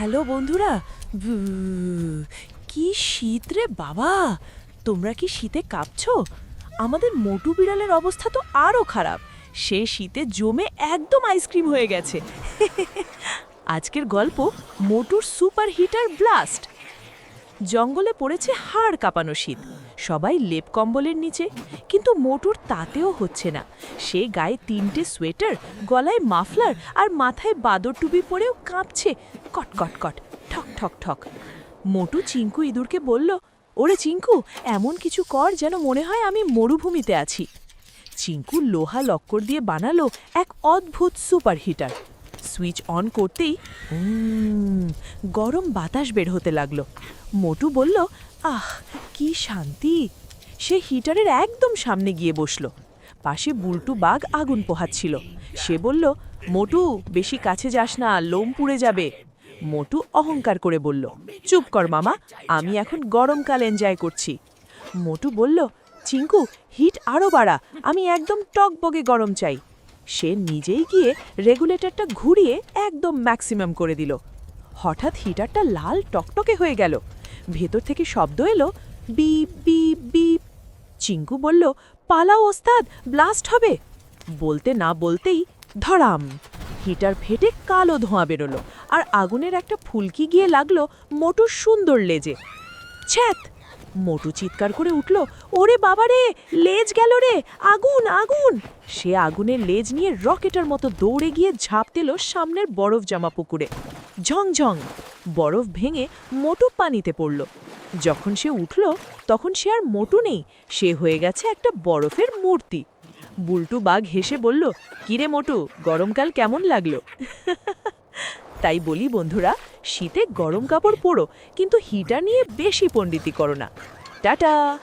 Hello বন্ধুরা। কি শীত রে বাবা। তোমরা কি শীতে কাঁপছো? আমাদের মোটু বিড়ালের অবস্থা তো আরও খারাপ। সে শীতে জমে একদম আইসক্রিম হয়ে গেছে। আজকের গল্প মোটুর সুপার হিটার ব্লাস্ট। জঙ্গলে পড়েছে হাড় কাঁপানো শীত। সবাই লেপ কম্বলের নিচে, কিন্তু মোটুর তাতেও হচ্ছে না। সে গায়ে তিনটে সোয়েটার, গলায় মাফলার আর মাথায় বাদর টুপি পরেও কাঁপছে কট কট কট ঠক ঠক ঠক। মোটু চিঙ্কু ইঁদুরকে বলল, ওরে চিঙ্কু, এমন কিছু কর যেন মনে হয় আমি মরুভূমিতে আছি। চিঙ্কু লোহা লক্কর দিয়ে বানালো এক অদ্ভুত সুপার হিটার সুইচ অন করতেই গরম বাতাস বের হতে লাগল। মোটু বলল, আহ, কি শান্তি। সে হিটারের একদম সামনে গিয়ে বসল। পাশে বুলটু বাঘ আগুন পোহাচ্ছিল। সে বলল, মোটু, বেশি কাছে যাস না, লোম পুড়ে যাবে। মোটু অহংকার করে বলল, চুপ কর মামা, আমি এখন গরমকাল এনজয় করছি। মোটু বলল, চিঙ্কু, হিট আরও বাড়া, আমি একদম টকবগে গরম চাই। সে নিজেই গিয়ে রেগুলেটরটা ঘুরিয়ে একদম ম্যাক্সিমাম করে দিল। হঠাৎ হিটারটা লাল টকটকে হয়ে গেল। ভেতর থেকে শব্দ এলো, বিপ বিপ বিপ। চিঙ্কু বলল, পালাও ওস্তাদ, ব্লাস্ট হবে। বলতে না বলতেই ধরাম। হিটার ফেটে কালো ধোঁয়া বেরোলো, আর আগুনের একটা ফুলকি গিয়ে লাগল মোটুর সুন্দর লেজে। ছ্যাত! মোটু চিৎকার করে উঠল, ওরে বাবারে, লেজ গেল রে, আগুন আগুন! সে আগুনের লেজ নিয়ে রকেটের মতো দৌড়ে গিয়ে ঝাঁপ দিল সামনের বরফ জামা পুকুরে। ঝংঝং বরফ ভেঙে মোটু পানিতে পড়ল। যখন সে উঠল, তখন সে আর মোটু নেই, সে হয়ে গেছে একটা বরফের মূর্তি। বুলটু বাঘ হেসে বলল, কিরে মোটু, গরমকাল কেমন লাগল? তাই বলি বন্ধুরা শীতে গরম কাপড় পরো কিন্তু হিটার নিয়ে বেশি পণ্ডিতি করো না। টাটা!